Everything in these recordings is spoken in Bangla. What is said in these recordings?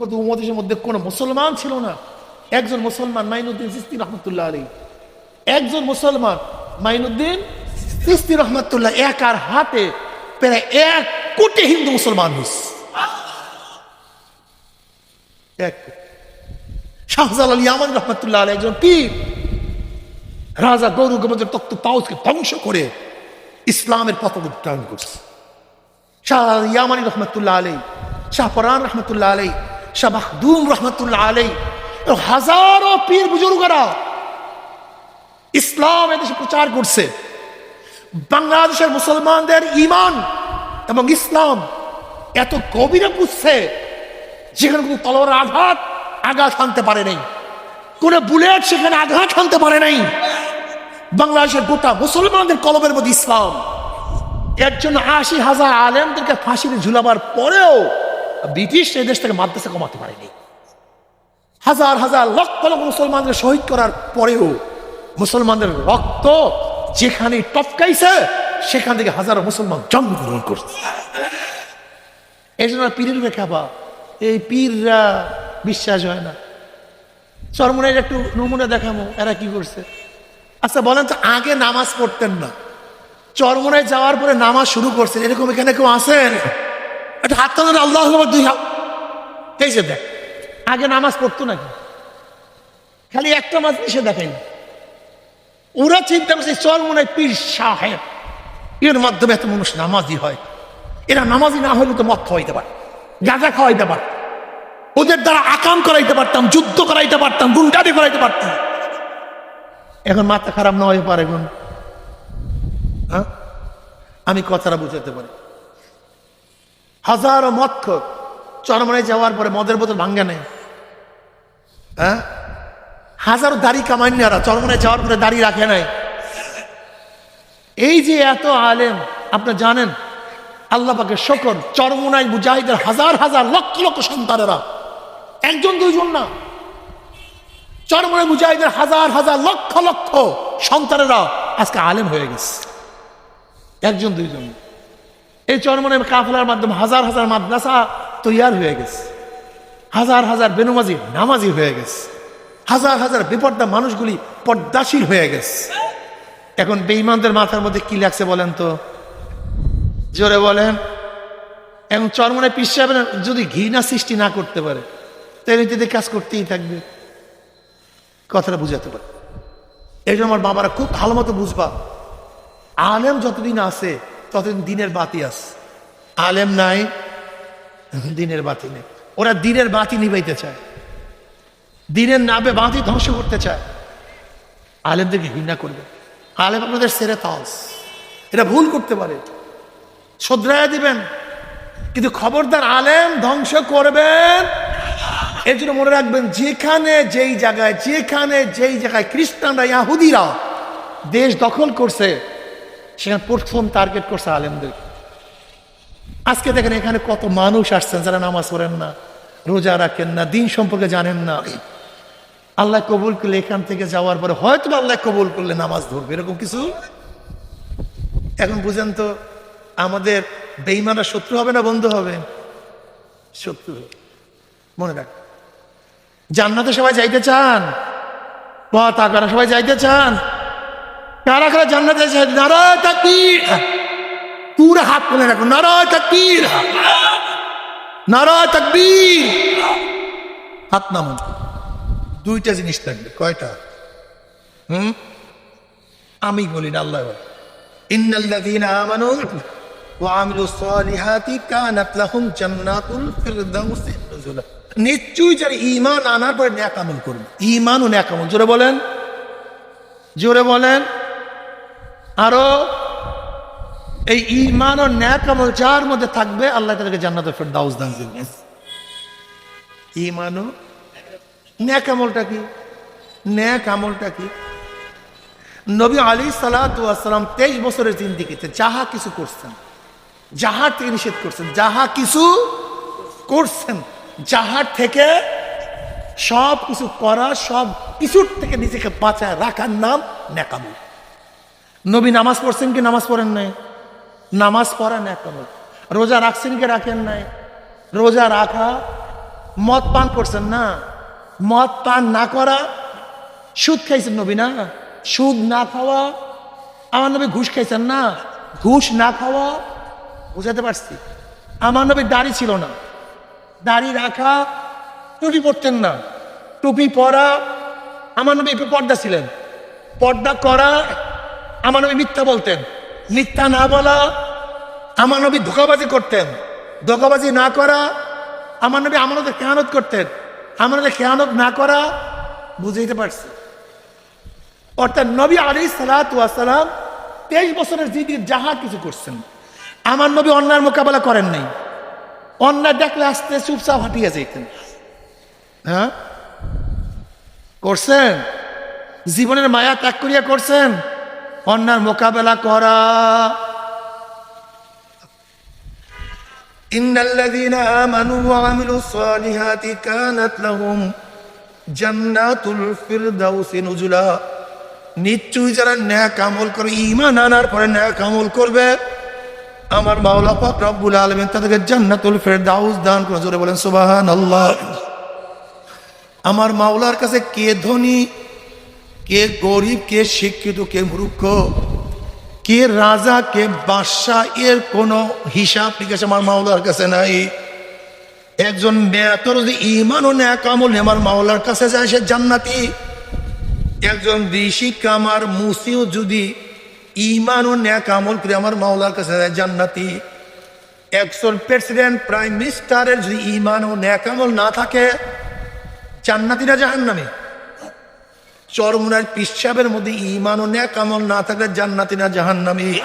মধ্যে কোনো মুসলমান ছিল না। একজন মুসলমান মাইনুদ্দিন রহমতুল্লাহ আলী একজন মুসলমান মাইনুদ্দিন রহমতুল্লাহ একার হাতে প্রায় এক কোটি হিন্দু মুসলমান হয়েছে এক। শাহজালাল ইয়ামান রহমতুল্লাহ আলী একজন পীর। রাজা গৌরব গোবিন্দের তত্ত্ব ধ্বংস করে ইসলামের পথ উত্তরণ করছে। শাহ ইয়ামানি রহমতুল্লাহ আলী শাহ পরান রহমতুল্লাহ আলাই শাহ মাহদুম রহমতুল্লাহ আলাই হাজারো পীর বুজুর্গরা ইসলাম এদেশে প্রচার করছে। বাংলাদেশের মুসলমানদের ইমান এবং ইসলাম এত গভীরে বুঝছে, যেখানে কোনো তলোয়ার আঘাত আঘাত হানতে পারে নাই। কোন বুলেট সেখানে আঘাত হানতে পারে নাই। বাংলাদেশের গোটা মুসলমানদের কলমের মধ্যে ইসলাম। এর জন্য আশি হাজার আলেমদেরকে ফাঁসিতে ঝুলাবার পরেও ব্রিটিশ দেশ থেকে মাদ্রাসা কমাতে পারেনি। হাজার হাজার লক্ষ লক্ষ মুসলমানদের শহীদ করার পরেও মুসলমানদের রক্ত যেখানে টপকাইছে, সেখান থেকে হাজারো মুসলমান জন্মগ্রহণ করছে। এই জন্য পীরের রেখাবা এই পীররা বিশ্বাস হয় না। চরমনের একটু নমুনা দেখামো, এরা কি করছে? আচ্ছা বলেন তো, আগে নামাজ পড়তেন না। চরমনায় যাওয়ার পরে নামাজ শুরু করছেন, এরকম এখানে কেউ আছেন? একটা হাত টানার আল্লাহ দুই হাত। এই যে দেখ, আগে নামাজ পড়তো নাকি? খালি একটা মাস এসে দেখেন ওরা চিন্তা করছে, চল মনে হয় পীর সাহেব। এর মাধ্যমে এত মানুষ নামাজি হয়। এরা নামাজি না হলে তো মত খাওয়াইতে পারে, গাঁজা খাওয়াইতে পারে। ওদের দ্বারা আকাম করাইতে পারতাম, যুদ্ধ করাইতে পারতাম গুন্ডারি করাইতে পারতাম। এখন মাথা খারাপ না হয়ে পারে এখন? হ্যাঁ? আমি কথাটা বুঝাতে পারি। হাজারো মৎখ চরমনায় যাওয়ার পরে মদের বোতল ভাঙ্গে নেই হ্যাঁ? হাজারো দাড়ি কামান্যারা চরমনায় যাওয়ার পরে দাড়ি রাখে নাই। এই যে এত আলেম, আপনি জানেন, আল্লাহ পাকে শকর, চরমনায় মুজাহিদের হাজার হাজার লক্ষ লক্ষ সন্তানেরা। একজন, দুইজন না। চরমনায় মুজাহিদের হাজার হাজার লক্ষ লক্ষ সন্তানেরা আজকে আলেম হয়ে গেছে। একজন, দুইজন এই চরমনের কাফলার মাধ্যমে হাজার হাজার মাদ্রাসা তৈয়ার হয়ে গেছে। হাজার হাজার বেনুমাজি নামাজি হয়ে গেছে। হাজার হাজার বিপর্দা মানুষগুলি পর্দাশীল হয়ে গেছে। এখন বেঈমানদের মাথার মধ্যে কি লাগছে বলেন তো? জোরে বলেন। এখন চরমনে পিসাবে যদি ঘৃণা সৃষ্টি না করতে পারে, তাহলে এতে কাজ করতেই থাকবে। কথাটা বুঝাতে পারে। এই জন্য আমার বাবারা খুব ভালো মতো বুঝবা। আলেম যতদিন আছে ততদিন দিনের বাতি আছে আলেম নাই দিনের বাতি নেই। ওরা দিনের বাতি নিবাইতে চায়। দিনের নাবে বাতি ধ্বংস করতে চায়। আলেমদেরকে ঘৃণা করবে। আলেম আপনাদের সেরে তাস। এটা ভুল করতে পারে। শ্রদ্ধায় দিবেন। কিন্তু খবরদার আলেম ধ্বংস করবেন। এর জন্য মনে রাখবেন, যেখানে যেই জায়গায়, যেখানে যেই জায়গায় খ্রিস্টানরা, ইয়াহুদিরা দেশ দখল করছে সেখানে প্রথম টার্গেট করছে আলেমদের। আজকে দেখেন এখানে কত মানুষ আসছেন যারা নামাজ পড়েন না, রোজা রাখেন না, দিন সম্পর্কে জানেন না। আল্লাহ কবুল করলে এখান থেকে যাওয়ার পরে হয়তো আল্লাহ কবুল করলে নামাজ ধরবে, এরকম কিছু? এখন বুঝেন তো, আমাদের বেইমানরা শত্রু হবে না বন্ধু হবে? শত্রু মনে রাখ। জান্নাতে সবাই যাইতে চান, পথ আকারা সবাই যাইতে চান কারা কারা জান্নাতে চাই নারায় তাকবীর। পুরো হাত তুলে রাখো। নারায় তাকবীর। নারায় তাকবীর। হাত নামুন দুইটা জিনিস থাকবে। কয়টা? হুম? আমি বলি না, আল্লাহ ইন্নাল্লাযীনা আমানু ওয়া আমিলুস সালিহাতি কানাত লাহুম জান্নাতুল ফিরদাউসি নুজুলা। নিশ্চয়ই যারা ঈমান আনার পরে ন্যাক আমল করবে। ঈমান ও ন্যাক আমল। জোরে বলেন। জোরে বলেন। আরও এই ইমান ও ন্যাক আমল যার মধ্যে থাকবে, আল্লাহ তাদেরকে জান্নাতুল ফিরদাউস দান করবেন ঈমান ও ন্যাক আমলটা কি? ন্যাক আমলটা কি? নবী আলী সালাতাম তেইশ বছরের জিন্দিগিতে যাহা কিছু করছেন, যাহার থেকে নিষেধ করছেন, যাহা কিছু করছেন, যাহার থেকে সব কিছু করা, সব কিছুর থেকে নিজেকে বাঁচায় রাখার নাম ন্যাকামল নবী নামাজ পড়ছেন কি নামাজ পড়েন নাই? নামাজ পড়া ন্যাকামল রোজা রাখছেন কি রাখেন নাই? রোজা রাখা মদ পান করছেন না? মদ পান না করা, সুদ খাইছেন নবী না? সুদ না খাওয়া, আমার নবী ঘুষ খাইছেন না? ঘুষ না খাওয়া, বুঝাতে পারছি। আমার নবী দাড়ি ছিল না। দাড়ি রাখা, টুপি পরতেন না। টুপি পরা, আমার নবী পর্দা ছিলেন। পর্দা করা আমার নবী মিথ্যা বলতেন। মিথ্যা না বলা, আমার নবী ধোকাবাজি করতেন। ধোকাবাজি না করা, আমার নবী আমাদের খেয়ানত করতেন। আমাদের খেয়ানত না করা, বুঝাইতে পারছি। অর্থাৎ নবী আলী সালাতাম তেইশ বছরের জিদির যাহা কিছু করছেন। আমার নবী অন্যায়ের মোকাবেলা করেন নাই। অন্যায় দেখলে আসতে চুপচাপ হাঁটিয়ে যেতেন হ্যাঁ? করছেন? জীবনের মায়া ত্যাগ করিয়া করছেন? অন্যার মোকাবেলা করা إن الذين آمنوا وعملوا الصالحات كانت لهم جنات الفردوس نزلا নিশ্চয়ই যারা ন্যাক আমল করে ইমান আনার পরে ন্যাক আমল করবে আমার মাওলা পাক রব্বুল আলমিন তাদেরকে জান্নাতুল ফেরদাউস দান করে জোরে বলেন সুবাহান আল্লাহ আমার মাওলার কাছে কে ধনী কে গরিব, কে শিক্ষিত, কে মূর্খ, কে রাজা, কে বাদশাহ, এর কোনো হিসাব নিকাশ আমার মাওলার কাছে নাই। একজন মেয়াতর যদি ইমান ও ন্যাক আমল নিয়ে আমার মাওলার কাছে যায়, সে জান্নাতি। একজন ঋষি কামার মুসিও যদি ইমান ও ন্যাক আমল করে আমার মাওলার কাছে যায়, জান্নাতি। একজন প্রেসিডেন্ট, প্রাইম মিনিস্টারের যদি ইমান ও ন্যাক আমল না থাকে, জান্নাতিরা জাহান্নামে। চরমুনার পিসাবের মধ্যে ইমান ও ন্যাক আমল না থাকলে জান্নাতিরা জাহান্নামী।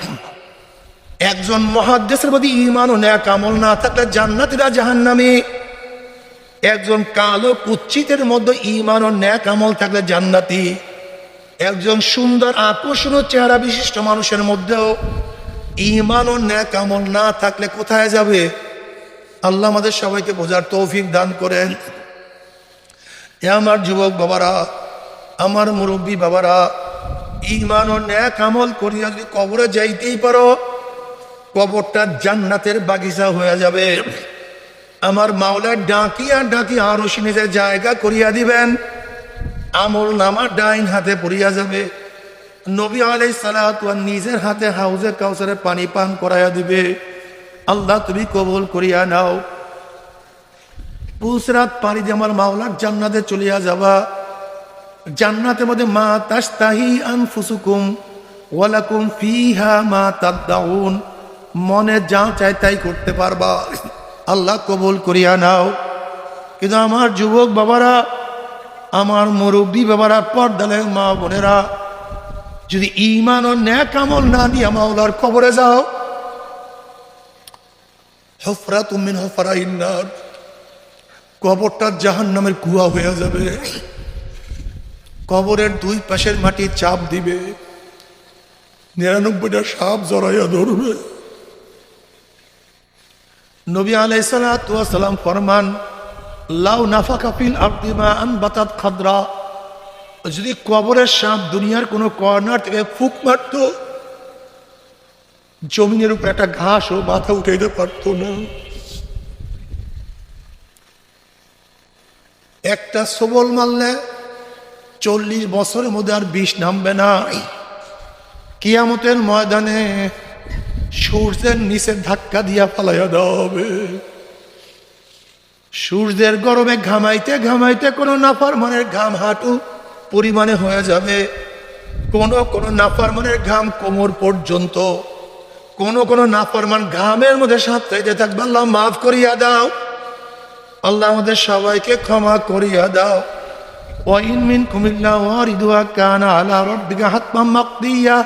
একজন মহাদেশের মধ্যে ইমান ও ন্যাক আমল না থাকলে জান্নাতিরা জাহান্নামী। একজন কালো কুচ্ছিতের মধ্যে ইমান ও ন্যাক আমল থাকলে জান্নাতি। একজন সুন্দর আকর্ষণীয় চেহারা বিশিষ্ট মানুষের মধ্যেও ইমান ও ন্যাক আমল না থাকলে কোথায় যাবে? আল্লাহ আমাদের সবাইকে বোঝার তৌফিক দান করেন। এ আমার যুবক বাবারা আমার মুরব্বী বাবারা ইমান ও ন্যাক আমল করিয়া যদি কবরে যাইতেই পারো, কবরটা জান্নাতের বাগিচা হয়ে যাবে। আমার মাওলার ডাকিয়া ডাকি আরও নিজের জায়গা করিয়া দিবেন, আমল নামা ডাইন হাতে পড়িয়া যাবে। নবী আলাই সালাতুয়ান নিজের হাতে হাউজে কাউসারে পানি পান করাইয়া দিবে। আল্লাহ তুমি কবুল করিয়া নাও। পুসরাত পানি দিয়ে আমার মাওলার জান্নাতে চলিয়া যাবা। জান্নাতের মধ্যে মা তাস্তাহি আনফুসুকুম ওয়ালাকুম ফিহা মা তাদ্দাউন মনে যা চাই তাই করতে পারবা। আল্লাহ কবুল করিয়া নাও। কিন্তু আমার যুবক বাবারা, আমার মুরব্বী বাবারা, পর্দালের মা বোনেরা, যদি ইমান ও ন্যাক আমল না নিয়ে মাওলার কবরে যাও হফরা তুমিন হফরা ইন্নার কবরটা জাহান নামের কুয়া হয়ে যাবে। কবরের দুই পাশের মাটি চাপ দিবে। নিরানব্বইটা সাপ জড়াইয়া ধরবে। নবী আলাই সালাম ফরমান, লাউ নাফা কাপিল আব্দিমা আন খাদরা। যদি কবরের সাপ দুনিয়ার কোনো কর্নার থেকে ফুক মারত, জমিনের উপর একটা ঘাস ঘাসও মাথা উঠাইতে পারতো না। একটা সবল মারলে চল্লিশ বছরের মধ্যে আর বিষ নামবে না। কিয়ামতের ময়দানে সূর্যের নিচে ধাক্কা দিয়া ফালাইয়া দেওয়া হবে। সূর্যের গরমে ঘামাইতে ঘামাইতে কোনো নাফার মনের ঘাম হাঁটু পরিমাণে হয়ে যাবে। কোনো কোনো নাফারমানের ঘাম কোমর পর্যন্ত। কোন কোনো নাফরমান ঘামের মধ্যে সাঁতরাইতে থাকবে, আল্লাহ মাফ করিয়া দাও। আল্লাহ আমাদের সবাইকে ক্ষমা করিয়া দাও। وإن منكم إلا واردها كان على ربك حتما مقضيا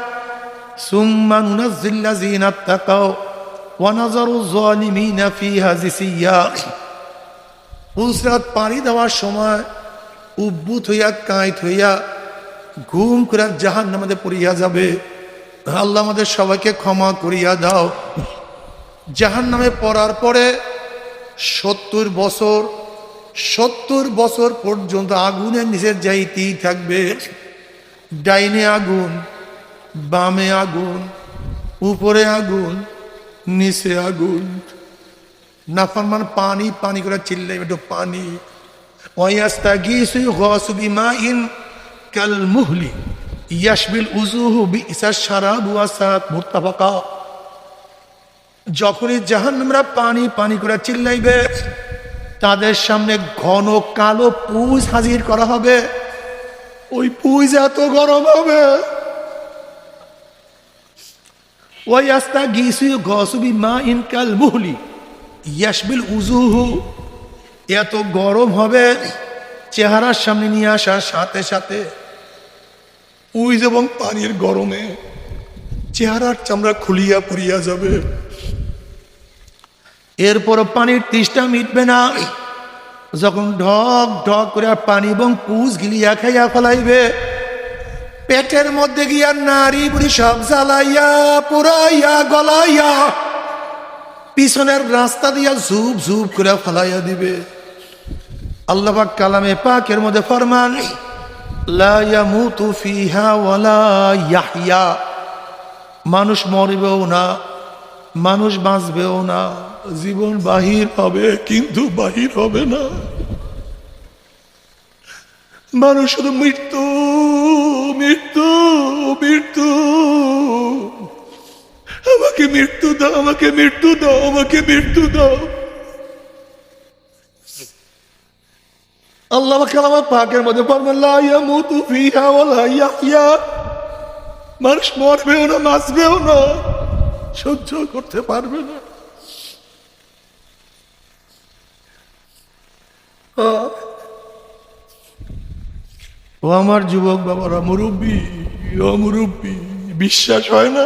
ثم ننزل الذين اتقوا ونظر الظالمين فيها جثيا উসরাত পানি দেওয়ার সময় উদ্ভূত হইয়া কাঁইত হইয়া ঘুম করে জাহান নামাদের পড়িয়া যাবে আল্লাহ আমাদের সবাইকে ক্ষমা করিয়া দাও জাহান নামে পড়ার পরে সত্তর বছর সত্তর বছর পর্যন্ত আগুনের নিচে যাইতেই থাকবে। ডাইনে আগুন, বামে আগুন, উপরে আগুন, নিচে আগুন। নাফরমান পানি পানি করে চিল্লাই একটু পানি। ওয়াস্তা গিসু গসু বিমাইন কাল মুহলি ইয়াসবিল উজুহু বিসা শারাব ওয়াসাত মুত্তাফাকা। যখনই জাহান্নামরা পানি পানি করে চিল্লাইবে তাদের সামনে ঘন কালো পুজ হাজির করা হবে। ওই পুজ এত গরম হবে। ওই আস্তা গিসু গসুবি মা ইনকাল মুহলি। ইয়াসবিল উজুহু এত গরম হবে, চেহারার সামনে নিয়ে আসার সাথে সাথে উইজ এবং পানির গরমে চেহারার চামড়া খুলিয়া পড়িয়া যাবে। এরপর পানির তৃষ্ণা মিটবে না। যখন ঢক ঢক করে পানি এবং পুষ গিলিয়া খাইয়া ফলাইবে, পেটের মধ্যে গিয়া নারী বুড়ি সব জ্বালাইয়া, পুরাইয়া, গলাইয়া, পিছনের রাস্তা দিয়া ঝুপ ঝুপ করে ফলাইয়া দিবে। আল্লাহ পাক কালামে পাকের মধ্যে ফরমান মানুষ মরবেও না। মানুষ বাঁচবেও না, জীবন বাহির হবে, কিন্তু বাহির হবে না। মানুষ শুধু মৃত্যু মৃত্যু মৃত্যু। আমাকে মৃত্যু দাও, আমাকে মৃত্যু দাও, আমাকে মৃত্যু দাও। আল্লাহ কালামা পাকের মধ্যে পড়বেন লা ইয়ামুতু ফিহা ওয়ালা ইয়াহইয়া। মানুষ মরবেও না, বাঁচবেও না। সহ্য করতে পারবে না। ও আমার যুবক বাবারা মুরব্বী ও মুরব্বী বিশ্বাস হয় না?